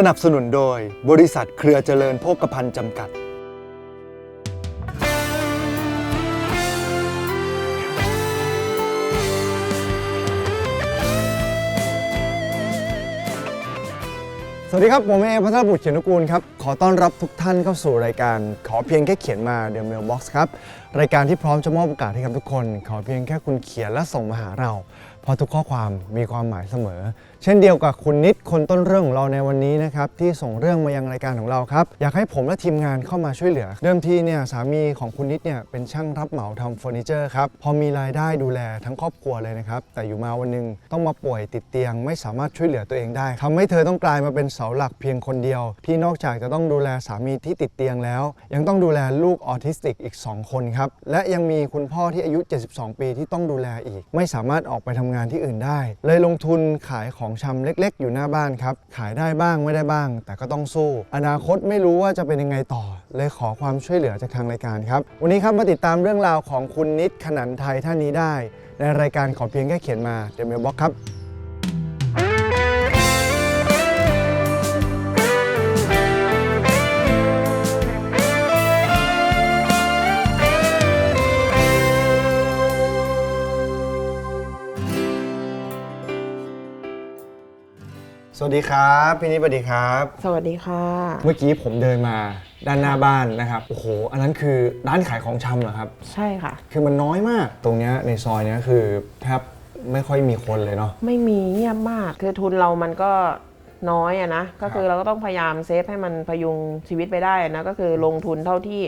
สนับสนุนโดยบริษัทเครือเจริญโภคภัณฑ์จำกัด สวัสดีครับ ผมเอพัทรบุตรเขียนนุกูลครับ ขอต้อนรับทุกท่านเข้าสู่รายการขอเพียงแค่เขียนมา The Mailbox ครับ รายการที่พร้อมจะมอบโอกาสให้กับทุกคน ขอเพียงแค่คุณเขียนและส่งมาหาเรา เพราะทุกข้อความมีความหมายเสมอเช่นเดียวกับคุณนิดคนต้นเรื่องของเราในวันนี้นะครับที่ส่งเรื่องมายังรายการของเราครับอยากให้ผมและทีมงานเข้ามาช่วยเหลือ เดิมทีเนี่ยสามีของคุณนิดเนี่ยเป็นช่างรับเหมาทำเฟอร์นิเจอร์ครับพอมีรายได้ดูแลทั้งครอบครัวเลยนะครับแต่อยู่มาวันหนึงต้องมาป่วยติดเตียง ไม่สามารถช่วยเหลือตัวเองได้ทำให้เธอต้องกลายมาเป็นเสาหลักเพียงคนเดียว ที่นอกจากจะต้องดูแลสามีที่ติดเตียงแล้ว ยังต้องดูแลลูกออทิสติกอีก 2 คนครับและยังมีคุณพ่อที่อายุ 72 ปีที่ต้องดูแลอีก ไม่สามารถออกไปทำงานที่อื่นได้ เลยลงทุนขายของชำเล็กๆ อยู่หน้าบ้านครับ ขายได้บ้างไม่ได้บ้าง แต่ก็ต้องสู้ อนาคตไม่รู้ว่าจะเป็นยังไงต่อ เลยขอความช่วยเหลือจากทางรายการครับ วันนี้ครับมาติดตามเรื่องราวของคุณนิดขนันไทยท่านนี้ได้ ในรายการขอเพียงแค่เขียนมาเดมเมลบ็อกครับ สวัสดีครับพี่นิดสวัสดีครับ สวัสดีค่ะ เมื่อกี้ผมเดินมาด้านหน้าบ้านนะครับโอ้โหอันนั้นคือร้านขายของชำเหรอครับ ใช่ค่ะ คือมันน้อยมากตรงเนี้ยในซอยเนี้ยคือแทบไม่ค่อยมีคนเลยเนาะ ไม่มีเงียบมากคือทุนเรามันก็น้อยอะนะ ก็คือเราก็ต้องพยายามเซฟให้มันพยุงชีวิตไปได้นะ ก็คือลงทุนเท่าที่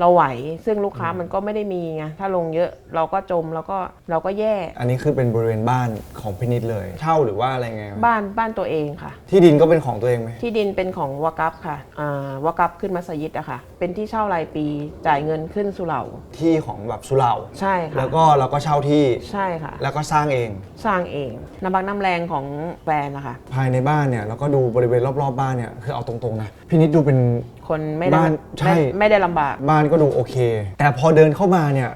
เราไหว ซึ่งลูกค้ามันก็ไม่ได้มีไงถ้าลงเยอะเราก็จมแล้วก็เราก็แย่ อันนี้คือเป็นบริเวณบ้านของพี่นิดเลย เช่าหรือว่าอะไรไงครับบ้านบ้านตัวเองค่ะ ที่ดินก็เป็นของตัวเองไหมที่ดินเป็นของวากัฟค่ะอ่าวากัฟขึ้นมัสยิดอะค่ะ เป็นที่เช่ารายปีจ่ายเงินขึ้นสุเหร่าที่ของแบบสุเหร่าใช่ค่ะแล้วก็เราก็เช่าที่ใช่ค่ะ แล้วก็สร้างเองสร้างเองน้ำบักน้ำแรงของแฟนนะคะภายในบ้านเนี่ยแล้วก็ดูบริเวณรอบๆบ้านเนี่ยคือเอาตรงๆนะพี่นิดดูเป็นคนไม่ได้บ้านใช่ไม่ไม่ได้ลำบากบ้านก็ดูโอเค แต่พอเดินเข้ามาเนี่ย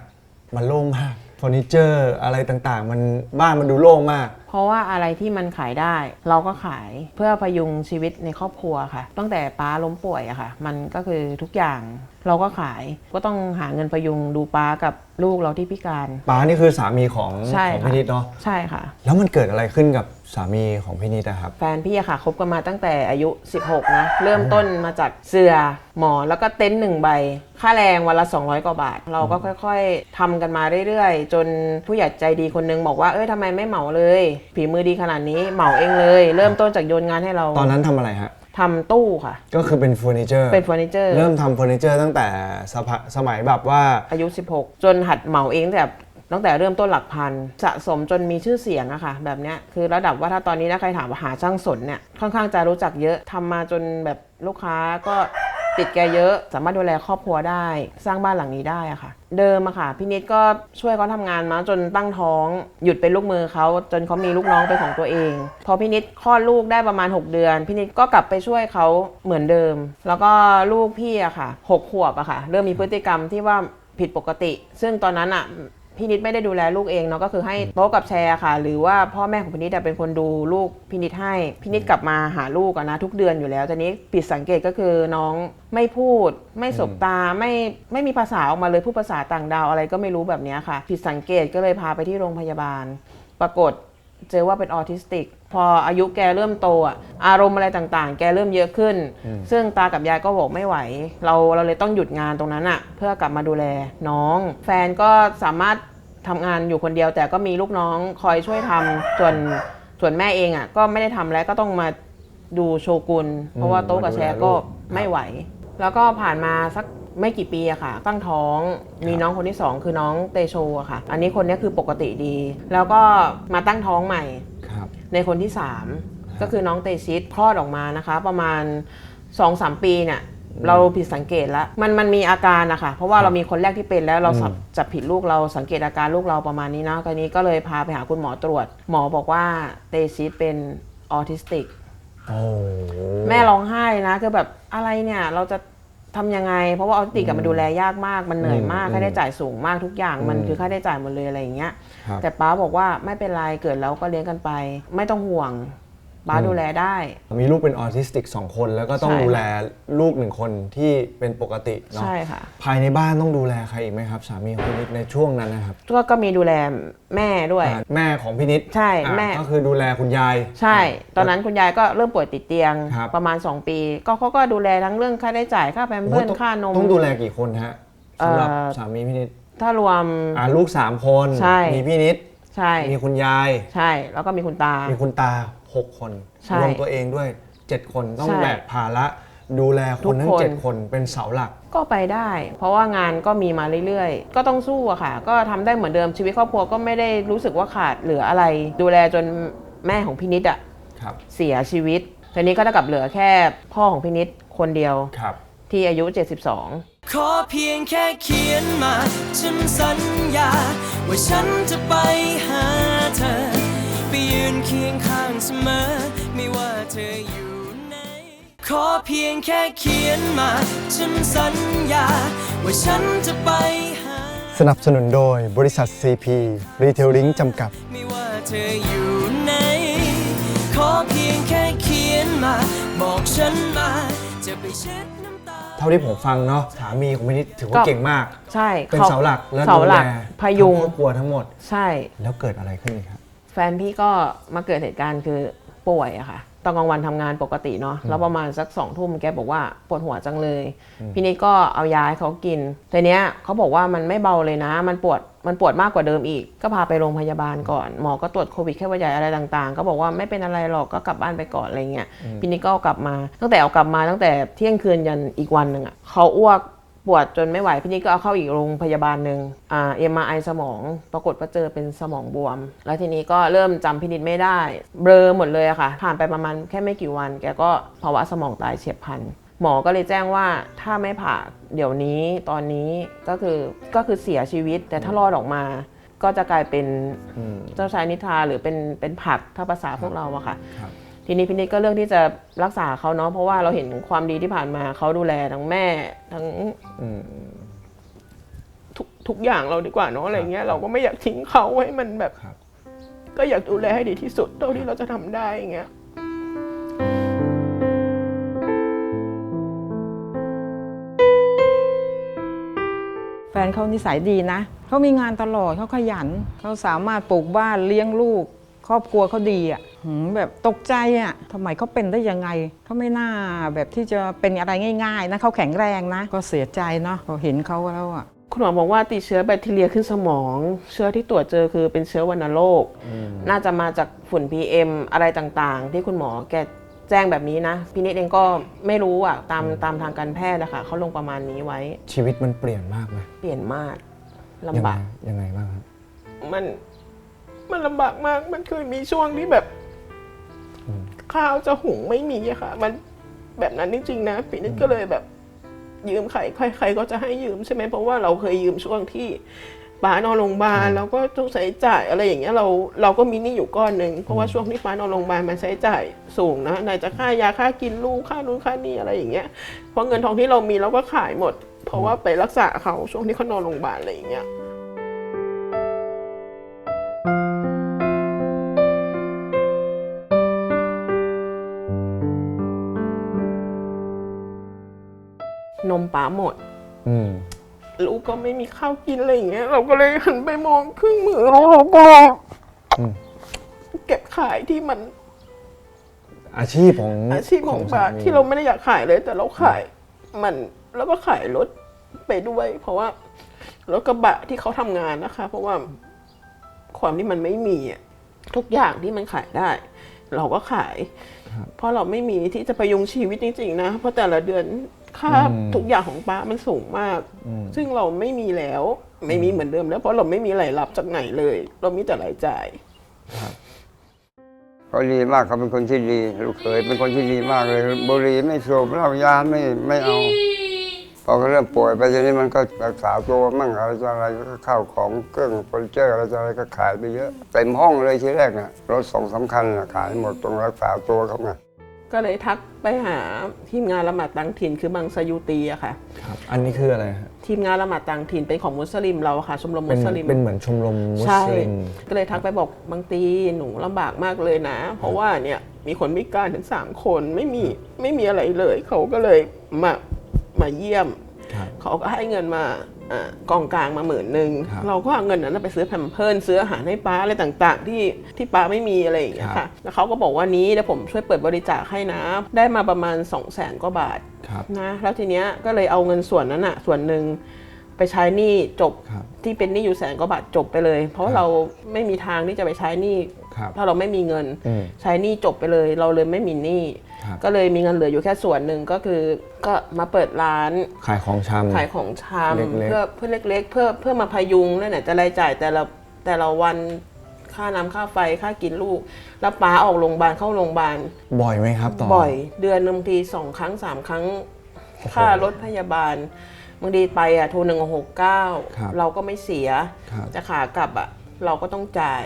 มันโล่งมากเฟอร์นิเจอร์อะไรต่างๆ มันบ้านมันดูโล่งมาก เพราะว่าอะไรที่มันขายได้ เราก็ขายเพื่อพยุงชีวิตในครอบครัวค่ะ ตั้งแต่ป้าล้มป่วยอะค่ะ มันก็คือทุกอย่างเราก็ขายก็ต้องหาเงินพยุงดูป้ากับลูกเราที่พิการ ป้านี่คือสามีของใช่ของค่ะ พี่นิดเนาะใช่ค่ะ แล้วมันเกิดอะไรขึ้นกับ สามีของพี่นิดอะครับ แฟนพี่อะค่ะคบกันมาตั้งแต่อายุ 16 นะ เริ่มต้นมาจากเสือหมอนแล้วก็เต็นท์หนึ่งใบ ค่าแรงวันละ 200 กว่าบาท เราก็ค่อยๆทำกันมาเรื่อยๆ จนผู้ใหญ่ใจดีคนนึงบอกว่าเอ้ยทำไมไม่เหมาเลยผีมือดีขนาดนี้เหมาเองเลย เริ่มต้นจากโยนงานให้เราตอนนั้นทำอะไรฮะ ทำตู้ค่ะ ก็คือเป็นเฟอร์นิเจอร์เป็นเฟอร์นิเจอร์ เริ่มทำเฟอร์นิเจอร์ตั้งแต่สภาสมัยแบบว่า อายุ 16 จนหัดเหมาเองตั้งแต่ ตั้งแต่เริ่มต้นหลักพันสะสมจนมีชื่อเสียงอะค่ะแบบเนี้ยคือระดับว่าถ้าตอนนี้นะใครถามว่าหาช่างสนเนี่ยค่อนข้างจะรู้จักเยอะทำมาจนแบบลูกค้าก็ติดแกเยอะสามารถดูแลครอบครัวได้ สร้างบ้านหลังนี้ได้อะค่ะ เดิมอะค่ะพี่นิดก็ช่วยเขาทำงานมาจนตั้งท้องหยุดเป็นลูกมือเขาจนเขามีลูกน้องเป็นของตัวเอง พอพี่นิดคลอดลูกได้ประมาณ 6 เดือน พี่นิดก็กลับไปช่วยเขาเหมือนเดิม แล้วก็ลูกพี่อะค่ะหกขวบอะค่ะ เริ่มมีพฤติกรรมที่ว่าผิดปกติ ซึ่งตอนนั้นอะ พี่นิดไม่ได้ดูแลลูกเองเนาะก็คือให้โต๊ะกับแชร์ค่ะ หรือว่าพ่อแม่ของพี่นิดอะเป็นคนดูลูกพี่นิดให้พี่นิดกลับมาหาลูกอะนะทุกเดือนอยู่แล้วตอนนี้ผิดสังเกตก็คือน้องไม่พูด ไม่สบตาไม่ไม่มีภาษาออกมาเลยพูดภาษาต่างดาวอะไรก็ไม่รู้แบบเนี้ยค่ะ ผิดสังเกตก็เลยพาไปที่โรงพยาบาล ปรากฏเจอว่าเป็นออทิสติก พออายุแกเริ่มโตอะอารมณ์อะไรต่างๆ แกเริ่มเยอะขึ้น ซึ่งตากับยายก็บอกไม่ไหว เราเราเลยต้องหยุดงานตรงนั้นอะ เพื่อกลับมาดูแลน้อง แฟนก็สามารถ ทำงานอยู่คนเดียว แต่ก็มีลูกน้องคอยช่วยทำส่วนส่วนแม่เองอะ ก็ไม่ได้ทำแล้วก็ต้องมาดูโชกุนเพราะว่าโต๊ะกับแชร์ก็ไม่ไหว แล้วก็ผ่านมาสักไม่กี่ปีอะค่ะ ตั้งท้องมีน้องคนที่สองคือน้องเตโชอะค่ะ อันนี้คนนี้คือปกติดี แล้วก็มาตั้งท้องใหม่ครับในคนที่3ก็คือน้องเตชิตคลอดออกมานะคะ ประมาณ2-3ปีเนี่ย เราผิดสังเกตแล้วมันมันมีอาการนะคะเพราะว่าเรามีคนแรกที่เป็นแล้วเราสับจับผิดลูกเราสังเกตอาการลูกเราประมาณนี้นะกรณีก็เลยพาไปหาคุณหมอตรวจ หมอบอกว่าเตชิตเป็นออทิสติกโอ้แม่ร้องไห้นะคือแบบอะไรเนี่ยเราจะทำยังไง เพราะว่าออทิสติกอะมันดูแลยากมากมันเหนื่อยมากค่าใช้จ่ายสูงมากทุกอย่างมันคือค่าใช้จ่ายหมดเลยอะไรอย่างเงี้ยครับแต่ป้าบอกว่าไม่เป็นไรเกิดแล้วก็เลี้ยงกันไป ไม่ต้องห่วง ป้าดูแลได้ มีลูกเป็นออทิสติกสองคนแล้วก็ต้องใช่ดูแลลูกหนึ่งคนที่เป็นปกติเนาะใช่ค่ะ ภายในบ้านต้องดูแลใครอีกไหมครับ สามีของพี่นิดในช่วงนั้นนะครับก็ก็มีดูแลแม่ด้วย อ่าแม่ของพี่นิดใช่อ่าแม่ ก็คือดูแลคุณยาย ใช่ ตอนนั้นคุณยายก็เริ่มป่วยติดเตียงครับ ประมาณ 2 ปี ก็เขาก็ดูแลทั้งเรื่องค่าใช้จ่ายค่าแพมโอ้โหเพิร์ต้องค่านม ต้องดูแลกี่คนฮะสำหรับเอ่อ สามีพี่นิดถ้ารวม อ่าลูก3คนใช่ มีพี่นิด ใช่ มีคุณยาย ใช่ แล้วก็มีคุณตา มีคุณตา 6 คนใช่รวมตัวเองด้วย 7 คนต้องใช่ แบกภาระดูแลคนทั้ทุงกคน7คนเป็นเสาหลัก ก็ไปได้ เพราะว่างานก็มีมาเรื่อยๆ ก็ต้องสู้อะค่ะ ก็ทำได้เหมือนเดิมชีวิตครอบครัวก็ไม่ได้รู้สึกว่าขาดเหลืออะไร ดูแลจนแม่ของพี่นิดอะครับ เสียชีวิตทีนี้ก็เท่ากับเหลือแค่พ่อของพี่นิดคนเดียวครับ ที่อายุ 72 ขอเพียงแค่เขียนมา ฉันสัญญา ว่าฉันจะไปหาเธอ ไปยืนเคียงข้างเสมอ ไม่ว่าเธออยู่ไหนขอเพียงแค่เขียนมา ฉันสัญญา ว่าฉันจะไปหา สนับสนุนโดยบริษัท CP Retailing จำกัด ไม่ว่าเธออยู่ไหนขอเพียงแค่เขียนมา บอกฉันมา จะไปเช็ดน้ำตา เท่าที่ผมฟังเนาะสามีของพี่นิดถือว่าก็ เก่งมาก ใช่เป็นขเสาหลักและเสาดูหแลลักพยุง ทั้ครอบครัวทั้งหมด ใช่ แล้วเกิดอะไรขึ้นอีกครับแฟ นพี่ก็มาเกิดเหตุการณ์คือป่วยอะค่ะตอนกลางวันทำงานปกติเนาะแล้วประมาณสักสองทุ่มแกบอกว่าปวดหัวจังเลย พี่นิดก็เอายาให้เขากินแต่เนี้ยเขาบอกว่ามันไม่เบาเลยนะ มันปวดมันปวดมากกว่าเดิมอีก ก็พาไปโรงพยาบาลก่อนหมอก็ตรวจโควิดแค่หวัดใหญ่อะไรต่างๆ ก็บอกว่าไม่เป็นอะไรหรอกก็กลับบ้านไปก่อนอะไรเงี้ยพี่นิดก็เอากลับมา ตั้งแต่เอากลับมาตั้งแต่เที่ยงคืนยันอีกวันหนึ่งอะเขาอ้วก ปวดจนไม่ไหวพี่นิดก็เอาเข้าอีกโรงพยาบาลหนึ่งอ่าเอ็มไอสมอง ปรากฏว่าเจอเป็นสมองบวม แล้วทีนี้ก็เริ่มจำพี่นิดไม่ได้ เบลอหมดเลยอะค่ะ ผ่านไปประมาณแค่ไม่กี่วัน แกก็ภาวะสมองตายเฉียบพลันหมอก็เลยแจ้งว่าถ้าไม่ผ่าเดี๋ยวนี้ตอนนี้ก็คือก็คือเสียชีวิต แต่ถ้ารอดออกมา ก็จะกลายเป็นเจ้าชายนิทราหรือเป็นเป็นผักถ้าภาษาพวกเราอะค่ะครับ ทีนี้พี่นิดก็เลือกที่จะรักษาเขาเนาะเพราะว่าเราเห็นความดีที่ผ่านมาเขาดูแลทั้งแม่ทั้งอืมทุกทุกอย่างเราดีกว่าเนาะอะไรเงี้ยเราก็ไม่อยากทิ้งเขาไว้มันแบบ ครับ ก็อยากดูแลให้ดีที่สุดเท่าที่เราจะทำได้อย่างเงี้ย แฟนเขานิสัยดีนะ เขามีงานตลอดเขาขยัน เขาสามารถปลูกบ้านเลี้ยงลูก ครอบครัวเขาดีอะหืม แบบตกใจอะทำไมเขาเป็นได้ยังไง เขาไม่น่าแบบที่จะเป็นอะไรง่ายๆนะเขาแข็งแรงนะ ก็เสียใจเนาะพอเห็นเขาแล้วอะคุณหมอบอกว่าติดเชื้อแบคทีเรียขึ้นสมอง เชื้อที่ตรวจเจอคือเป็นเชื้อวัณโรค น่าจะมาจากฝุ่น PM อะไรต่างๆ ที่คุณหมอแกแจ้งแบบนี้นะ พี่นิดเองก็ไม่รู้อะตามตามทางการแพทย์นะคะเขาลงประมาณนี้ไว้ ชีวิตมันเปลี่ยนมากไหมเปลี่ยนมากยังลำไงบากยังไงบ้างครับมันมันลำบากมากมันเคยมีช่วงที่แบบ ข้าวจะหุงไม่มีอะค่ะ มันแบบนั้นจริงๆนะปีนี้ก็เลยแบบยืมใครใครใครก็จะให้ยืมใช่ไหมเพราะว่าเราเคยยืมช่วงที่ป้านอนโรงพยาบาลเราก็ต้องใช้จ่ายอะไรอย่างเงี้ยเราเราก็มีหนี้อยู่ก้อนหนึ่งเพราะว่าช่วงที่ป้านอนโรงพยาบาลมันใช้จ่ายสูงนะไหนจะค่ายาค่ากินลูกค่านู้นค่านี่อะไรอย่างเงี้ยเพราะเงินทองที่เรามีเราก็ขายหมด เพราะว่าไปรักษาเขาช่วงที่เขานอนโรงพยาบาลอะไรอย่างเงี้ย นมป๋าหมด อืม ลูกก็ไม่มีข้าวกินอะไรอย่างเงี้ย เราก็เลยหันไปมองเครื่องมือเราเราก็อืม เก็บขายที่มันอาชีพของอาชีพของป๋าสมีที่เราไม่ได้อยากขายเลย แต่เราขายมันแล้วก็ขายรถไปด้วย เพราะว่ารถกระบะที่เขาทำงานนะคะ เพราะว่าความที่มันไม่มีอะทุกอย่างที่มันขายได้ เราก็ขาย เพราะเราไม่มีที่จะประยุงชีวิตจริงๆนะ เพราะแต่ละเดือน ค่าทุกอย่างของป้ามันสูงมาก ซึ่งเราไม่มีแล้ว ไม่มีเหมือนเดิมแล้วเพราะเราไม่มีรายรับจากไหนเลย เรามีแต่รายจ่ายเขาดีมากเขาเป็นคนที่ดีลูกเขยเป็นคนที่ดีมากเลยบุหรี่ไม่สูบเหล้ายาไม่ไม่เอาพอเขาเริ่มป่วยไปทีนี้มันก็รักษาตัวมั่งอะไรต่ออะไรก็เข้าของเครื่องเฟอร์นิเจอร์อะไรต่ออะไรก็ขายไปเยอะเต็มห้องเลยทีแรกน่ะรถสองสามคันน่ะขายหมดตรงรักษาตัวเขาไง ก็เลยทักไปหาทีมงานละหมาดตังถิ่น คือบางสยุตีอะค่ะ ครับ อันนี้คืออะไรฮะทีมงานละหมาดตังถิ่นเป็นของมุสลิมเราอะค่ะ ชมรมเป็มุนสลิม เป็นเหมือนชมรมมุใช่สลิม ก็เลยทักไปบอกบางตีหนูลำบากมากเลยนะ เพราะว่าเนี่ยมีคนพิการถึงสามคนไม่มีไม่มีอะไรเลย เขาก็เลยมามาเยี่ยม ครับ เขาก็ให้เงินมาอา กองกลางมาหมื่นหนึ่งครับเราก็เอาเงินนั้นไปซื้อแผ่นเพิร์นซื้ออาหารให้ป้าอะไรต่างๆ ที่ที่ป้าไม่มีอะไรอย่างเงี้ยครัค่ะบแล้วเขาก็บอกว่านี้เดี๋ยวผมช่วยเปิดบริจาคให้นะได้มาประมาณ 2 0 0แสนกว่าบาทครับนะแล้วทีเนี้ยก็เลยเอาเงินส่วนนั้นอะส่วนหนึ่งไปใช้หนี้จบครับที่เป็นหนี้อยู่แสนกว่าบาทจบไปเลย เพราะเราไม่มีทางที่จะไปใช้หนี้ครับถ้าเราไม่มีเงินอืมใช้หนี้จบไปเลย เราเลยไม่มีหนี้ครับ ก็เลยมีเงินเหลืออยู่แค่ส่วนหนึ่งก็คือก็มาเปิดร้านขายของชำขายของชเล็กๆำเพื่อเพื่อเล็กๆ เพื่อเพื่อมาพยุงนั่นแหละจะรายจ่ายแต่ละแต่ละวันค่าน้ำค่าไฟค่ากินลูก แล้วป้าออกโรงพยาบาลเข้าโรงพยาบาลบ่อยไหมครับต่อบ่อย เดือนหนึงบางทีสองครั้งสามครั้ง ค่ารถพยาบาลบางทีไปอะโทรหนึ่งหกเก้าครับเราก็ไม่เสียครับจะขากลับอะเราก็ต้องจ่าย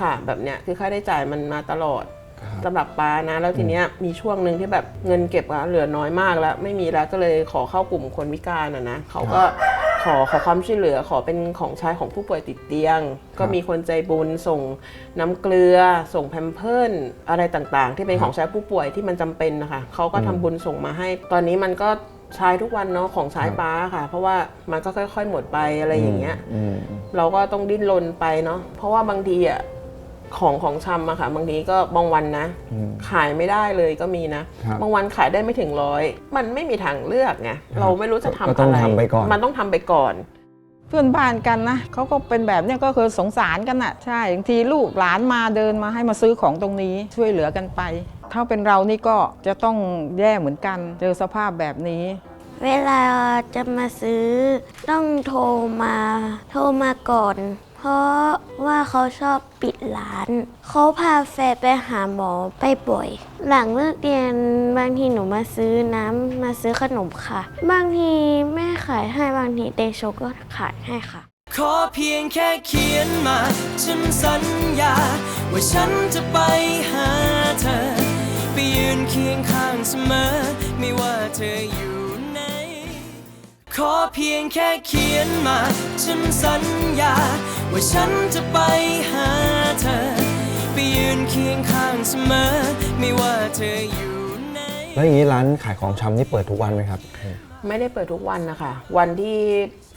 ค่ะแบบเนี้ยคือค่าได้จ่ายมันมาตลอดครับ สำหรับป้านะ แล้วทีเนี้ยมีช่วงหนึ่งที่แบบเงินเก็บอะเหลือน้อยมากแล้ว ไม่มีแล้วก็เลยขอเข้ากลุ่มคนพิการอะนะเขาก็ขอขอความช่วยเหลือขอเป็นของใช้ของผู้ป่วยติดเตียง ก็มีคนใจบุญส่งน้ำเกลือ ส่งแพมเพิร์นอะไรต่างๆ ที่เป็นของใช้ผู้ป่วยที่มันจำเป็นนะคะเขาก็ทำบุญส่งมาให้ ตอนนี้มันก็ใช้ทุกวันเนาะของใช้ป้าค่ะ เพราะว่ามันก็ค่อย ๆ หมดไปอะไรอย่างเงี้ย อืม เราก็ต้องดิ้นรนไปเนาะ เพราะว่าบางทีอะ ของของชำอะค่ะ บางทีก็บางวันนะ อืม ขายไม่ได้เลยก็มีนะ ครับบางวันขายได้ไม่ถึงร้อย มันไม่มีทางเลือกไง เราไม่รู้จะทำก็ต้องอะไรทำไปก่อน มันต้องทำไปก่อน เพื่อนบ้านกันนะเขาก็เป็นแบบเนี้ยก็คือสงสารกันน่ะใช่บางทีลูกหลานมาเดินมาให้มาซื้อของตรงนี้ช่วยเหลือกันไป ถ้าเป็นเรานี่ก็จะต้องแย่เหมือนกัน เจอสภาพแบบนี้ เวลาจะมาซื้อต้องโทรมา โทรมาก่อน เพราะว่าเขาชอบปิดร้าน เขาพาแฟนไปหาหมอไปป่วย หลังเลิกเรียนบางทีหนูมาซื้อน้ำมาซื้อขนมค่ะ บางทีแม่ขายให้บางทีเตโชก็ขายให้ค่ะ ขอเพียงแค่เขียนมา ฉันสัญญา ว่าฉันจะไปหาเธอ ไปยืนเคียงข้างเสมอ ไม่ว่าเธออยู่ไหน ขอเพียงแค่เขียนมา ฉันสัญญา ว่าฉันจะไปหาเธอ ไปยืนเคียงข้างเสมอ ไม่ว่าเธออยู่ไหน แล้วอย่างนี้ร้านขายของชำนี่เปิดทุกวันไหมครับ ไม่ได้เปิดทุกวันนะคะ วันที่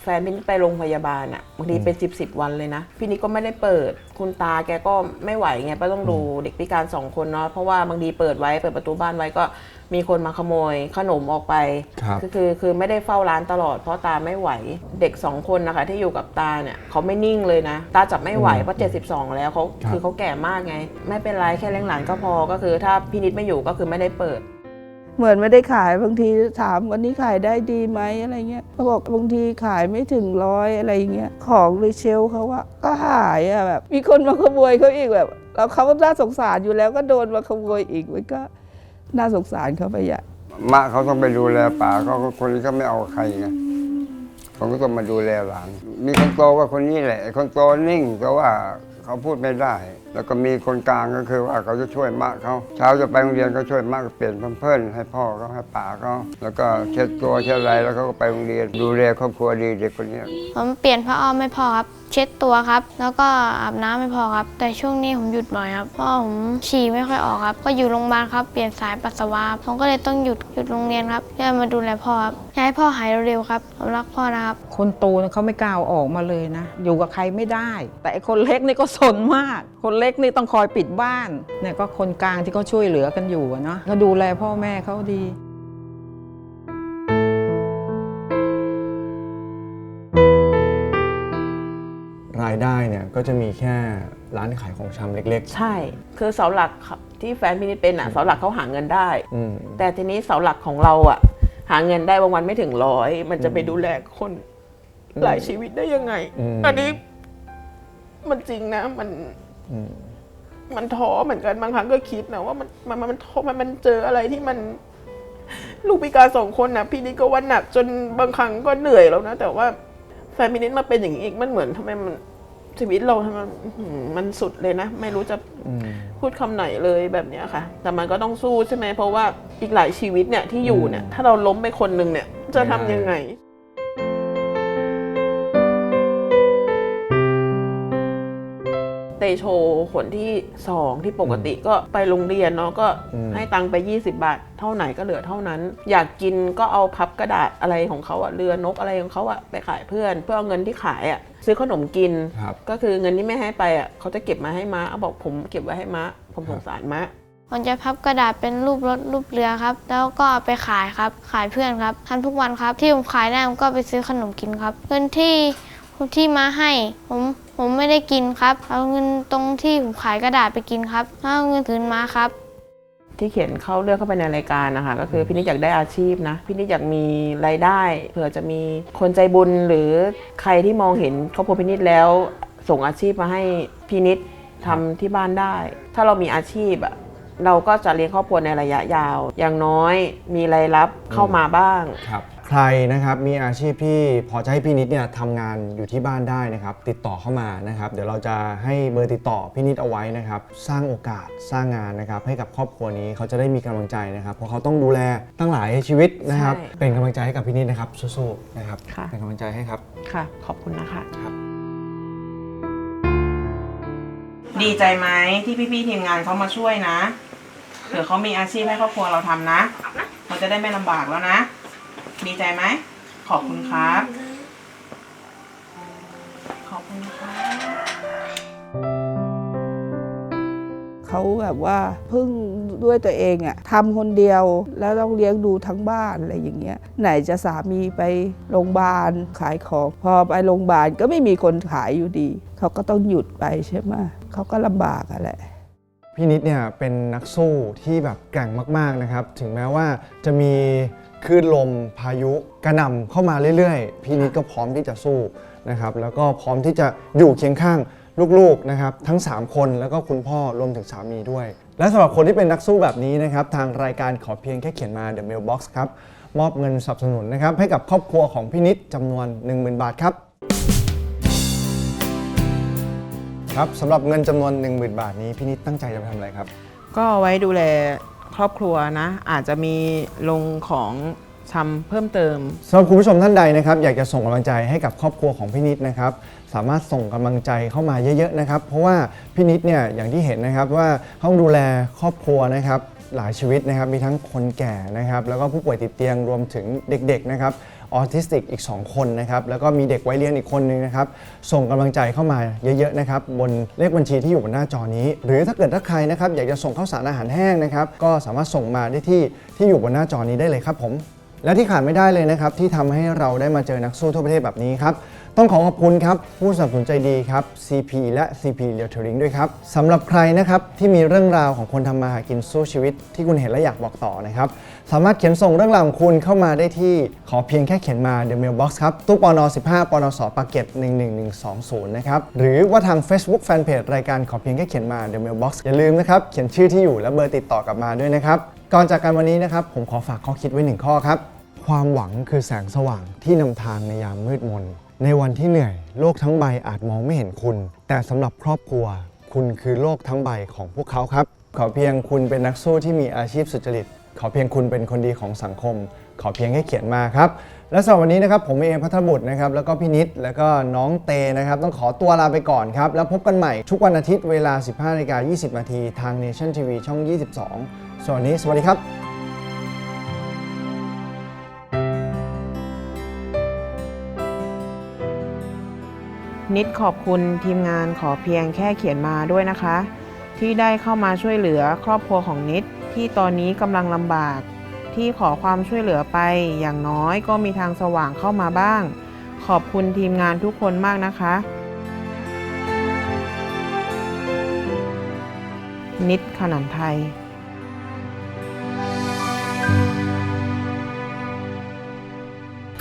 แฟนพี่นิดไปโรงพยาบาลอะบางทีเป็นสิบสิบวันเลยนะ พี่นิดก็ไม่ได้เปิด คุณตาแกก็ไม่ไหวไงก็ต้องดูเด็กพิการสองคนเนาะเพราะว่าบางทีเปิดไว้เปิดประตูบ้านไว้ก็มีคนมาขโมยขนมออกไปครับอคือคือไม่ได้เฝ้าร้านตลอด เพราะตาไม่ไหวเด็กสองคนนะคะ ที่อยู่กับตาเนี่ยเขาไม่นิ่งเลยนะ ตาจับไม่ไหวเพราะ72 แล้วเขาครับ คือเขาแก่มากไง ไม่เป็นไรแค่เลี้ยงหลานก็พอก็คือถ้าพี่นิดไม่อยู่ก็คือไม่ได้เปิด เหมือนไม่ได้ขายบางทีถามวันนี้ขายได้ดีไหมอะไรเงี้ยเขาบอกบางทีขายไม่ถึงร้อยอะไรเงี้ยของในเชลเขาอะก็หายอะแบบ มีคนมาขโมยเขาอีกแบบแล้วเขาก็น่าสงสารอยู่แล้วก็โดนมาขโมยอีกมันก็น่าสงสารเขาไปใหญ่มะเขาต้องไปดูแลป่าเขาคนนี้ก็ไม่เอาใครไงเขาก็ต้องมาดูแลหลานมีคนโตก็คนนี้แหละคนโตนิ่งแต่ว่า เขาพูดไม่ได้ แล้วก็มีคนกลางก็คือว่าเขาจะช่วยมะเขาเช้าจะไปโรงเรียนก็ช่วยมะเปลี่ยนเพื่อนให้พ่อเขาให้ป่าเขาแล้วก็เช็ดตัวเช็ดอะไรแล้วเขาก็ไปโรงเรียนดูแลครอบครัวดีเด็กคนนี้ผมเปลี่ยนพ่ออ้อมไม่พอครับ เช็ดตัวครับ แล้วก็อาบน้ำไม่พอครับ แต่ช่วงนี้ผมหยุดบ่อยครับเพราะผมฉี่ไม่ค่อยออกครับ ก็อยู่โรงพยาบาลครับเปลี่ยนสายปัสสาวะผมก็เลยต้องหยุดหยุดโรงเรียนครับเพื่อมาดูแลพ่อครับอยากให้พ่อหายเร็วๆครับผมรักพ่อนะครับ คนโตนะเขาไม่กล้าออกมาเลยนะ อยู่กับใครไม่ได้ แต่คนเล็กนี่ก็สนมาก คนเล็กนี่ต้องคอยปิดบ้านเนี่ยก็คนกลางที่เขาช่วยเหลือกันอยู่เนาะก็ดูแลพ่อแม่เขาดี ก็จะมีแค่ร้านขายของชำเล็กใช่ คือเสาหลักที่แฟนพี่นิดเป็นอะเสาหลักเขาหาเงินได้ๆอืม แต่ทีนี้เสาหลักของเราอะ หาเงินได้บางวันไม่ถึงร้อย มันจะไปดูแลคนหลายชีวิตได้ยังไง อืม อันนี้ มันจริงนะ มันอืม มันท้อเหมือนกันบางครั้งก็คิดนะว่ามันมันมันมันท้อมันมันเจออะไรที่มัน ลูกพิการสองคนนะพี่นิดก็ว่าหนักจนบางครั้งก็เหนื่อยแล้วนะแต่ว่าแฟนพี่นิดมาเป็นอย่างนี้อีกมันเหมือนทำไมมัน ชีวิตเราทำไมอื้อหือมันสุดเลยนะ ไม่รู้จะพูดคำไหนเลยแบบเนี้ยค่ะ แต่มันก็ต้องสู้ใช่ไหมเพราะว่าอีกหลายชีวิตเนี่ยที่อยู่เนี่ย ถ้าเราล้มไปคนหนึ่งเนี่ยจะทำยังไง เตโชคนที่สองที่ปกติก็ไปโรงเรียนเนาะก็อืมให้ตังค์ไป 20 บาท เท่าไหนก็เหลือเท่านั้น อยากกินก็เอาพับกระดาษอะไรของเขาอะเรือนกอะไรของเขาอะไปขายเพื่อน เพื่อเอาเงินที่ขายอะซื้อขนมกินครับก็คือเงินที่ไม่ให้ไปอะเขาจะเก็บมาให้ม้าเอาบอกผมเก็บไว้ให้ม้าผมสงสารม้าผมจะพับกระดาษเป็นรูปรถรูปเรือครับ แล้วก็เอาไปขายครับ ขายเพื่อนครับทำทุกวันครับ ที่ผมขายได้ผมก็ไปซื้อขนมกินครับ เงินที่ที่มาให้ผม ผมไม่ได้กินครับ เอาเงินตรงที่ผมขายกระดาษไปกินครับเอาเงินคืนมาครับ ที่เขียนเข้าเรื่องเข้าไปในรายการนะคะก็คือพี่นิดอยากได้อาชีพนะพี่นิดอยากมีรายได้เผื่อจะมีคนใจบุญหรือใครที่มองเห็นครอบครัวพี่นิดแล้ว ส่งอาชีพมาให้พี่นิดทำที่บ้านได้ ถ้าเรามีอาชีพอะเราก็จะเลี้ยงครอบครัวในระยะยาว อย่างน้อยมีรายรับเข้ามาบ้าง ครับ ใครนะครับมีอาชีพที่พอจะให้พี่นิดเนี่ยทำงานอยู่ที่บ้านได้นะครับ ติดต่อเข้ามานะครับ เดี๋ยวเราจะให้เบอร์ติดต่อพี่นิดเอาไว้นะครับ สร้างโอกาสสร้างงานนะครับ ให้กับครอบครัวนี้เขาจะได้มีกำลังใจนะครับ เพราะเขาต้องดูแลตั้งหลายชีวิตนะครับ ใช่เป็นกำลังใจให้กับพี่นิดนะครับสู้ๆนะครับค่ะ เป็นกำลังใจให้ครับ ค่ะ ขอบคุณนะคะครับดีใจไหมที่พี่ๆทีมงานเขามาช่วยนะเผื่อเขามีอาชีพให้ครอบครัวเราทำนะ เราจะได้ไม่ลำบากแล้วนะ ดีใจไหม ขอบคุณครับ ขอบคุณครับเขาแบบว่าพึ่งด้วยตัวเองอะทำคนเดียวแล้วต้องเลี้ยงดูทั้งบ้านอะไรอย่างเงี้ย ไหนจะสามีไปโรงพยาบาลขายของพอไปโรงพยาบาลก็ไม่มีคนขายอยู่ดี เขาก็ต้องหยุดไปใช่ไหมเขาก็ลำบากอะแหละพี่นิดเนี่ยเป็นนักสู้ที่แบบแกร่งมากๆนะครับ ถึงแม้ว่าจะมี คลื่นลมพายุกระหน่ำเข้ามาเรื่อยๆ พี่นิดก็พร้อมที่จะสู้นะครับแล้วก็พร้อมที่จะอยู่เคียงข้างลูกๆนะครับทั้ง 3 คนแล้วก็คุณพ่อรวมถึงสามีด้วย และสำหรับคนที่เป็นนักสู้แบบนี้นะครับทางรายการขอเพียงแค่เขียนมา The Mailbox ครับมอบเงินสนับสนุนนะครับให้กับครอบครัวของพี่นิดจำนวน 10,000 บาทครับ ครับสำหรับเงินจำนวน 10,000 บาทนี้พี่นิดตั้งใจจะไปทำอะไรครับ ก็เอาไว้ดูแล ครอบครัวนะ อาจจะมีลงของชำเพิ่มเติม สำหรับคุณผู้ชมท่านใดนะครับอยากจะส่งกำลังใจให้กับครอบครัวของพี่นิดนะครับสามารถส่งกำลังใจเข้ามาเยอะๆนะครับ เพราะว่าพี่นิดเนี่ยอย่างที่เห็นนะครับว่าต้องดูแลครอบครัวนะครับหลายชีวิตนะครับมีทั้งคนแก่นะครับแล้วก็ผู้ป่วยติดเตียงรวมถึงเด็กๆนะครับ ออทิสติกอีก 2 คนนะครับ แล้วก็มีเด็กไว้เรียนอีกคนนึงนะครับ ส่งกำลังใจเข้ามาเยอะๆนะครับ บนเลขบัญชีที่อยู่บนหน้าจอนี้ หรือถ้าเกิดถ้าใครนะครับอยากจะส่งข้าวสารอาหารแห้งนะครับ ก็สามารถส่งมาได้ที่ที่อยู่บนหน้าจอนี้ได้เลยครับผมและที่ขาดไม่ได้เลยนะครับที่ทำให้เราได้มาเจอนักสู้ทั่วประเทศแบบนี้ครับ ต้องขอขอบคุณครับ ผู้สนับสนุนใจดีครับ CP และ CP r e a l t o r i n g ด้วยครับสำหรับใครนะครับที่มีเรื่องราวของคนทำมาหากินสู้ชีวิต ที่คุณเห็นและอยากบอกต่อนะครับ สามารถเขียนส่งเรื่องราวของคุณเข้ามาได้ที่ขอเพียงแค่เขียนมา The Mailbox ครับตู้ปอนอ15ปอนอสปากเก็ต11120 นะครับ หรือว่าทาง Facebook Fanpage รายการขอเพียงแค่เขียนมา The Mailbox อย่าลืมนะครับเขียนชื่อที่อยู่และเบอร์ติดต่อกลับมาด้วยนะครับก่อนจากกันวันนี้นะครับผมขอฝากข้อคิดไว้หนึ่งข้อครับความหวังคือแสงสว่างที่นำทางในยามมืดมน ในวันที่เหนื่อย โลกทั้งใบอาจมองไม่เห็นคุณ แต่สำหรับครอบครัว คุณคือโลกทั้งใบของพวกเขาครับ ขอเพียงคุณเป็นนักสู้ที่มีอาชีพสุจริต ขอเพียงคุณเป็นคนดีของสังคม ขอเพียงแค่เขียนมาครับ และสำหรับวันนี้นะครับผมเอพัทรบุตรนะครับแล้วก็พี่นิดแล้วก็น้องเตนะครับ ต้องขอตัวลาไปก่อนครับ แล้วพบกันใหม่ทุกวันอาทิตย์เวลา 15นาฬิกา20นาทีทาง Nation TV ช่อง 22ส่วนวันนี้สวัสดีครับ นิดขอบคุณทีมงานขอเพียงแค่เขียนมาด้วยนะคะ ที่ได้เข้ามาช่วยเหลือครอบครัวของนิดที่ตอนนี้กำลังลำบาก ที่ขอความช่วยเหลือไป อย่างน้อยก็มีทางสว่างเข้ามาบ้าง ขอบคุณทีมงานทุกคนมากนะคะ นิดขนันไทย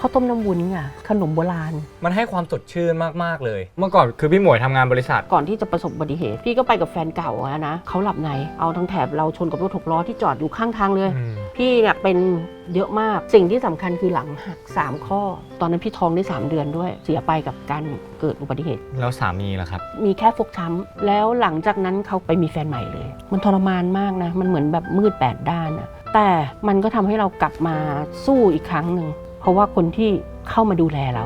ข้าวต้มน้ำวุ้นอะขนมโบราณ มันให้ความสดชื่นมาก ๆ เลย เมื่อก่อนคือพี่หมวยทำงานบริษัท ก่อนที่จะประสบอุบัติเหตุ พี่ก็ไปกับแฟนเก่าอะนะเขาหลับใน เอาทั้งแถบเราชนกับรถหกล้อที่จอดอยู่ข้างทางเลยอืมพี่เนี่ยเป็นเยอะมากสิ่งที่สำคัญคือหลังหัก3ข้อ ตอนนั้นพี่ท้องได้3เดือนด้วย เสียไปกับการเกิดอุบัติเหตุ แล้วสามีล่ะครับ มีแค่ฟกช้ำแล้วหลังจากนั้นเขาไปมีแฟนใหม่เลย มันทรมานมากนะ มันเหมือนแบบมืดแปดด้านอะแต่มันก็ทำให้เรากลับมาสู้อีกครั้งหนึ่ง เพราะว่าคนที่เข้ามาดูแลเรา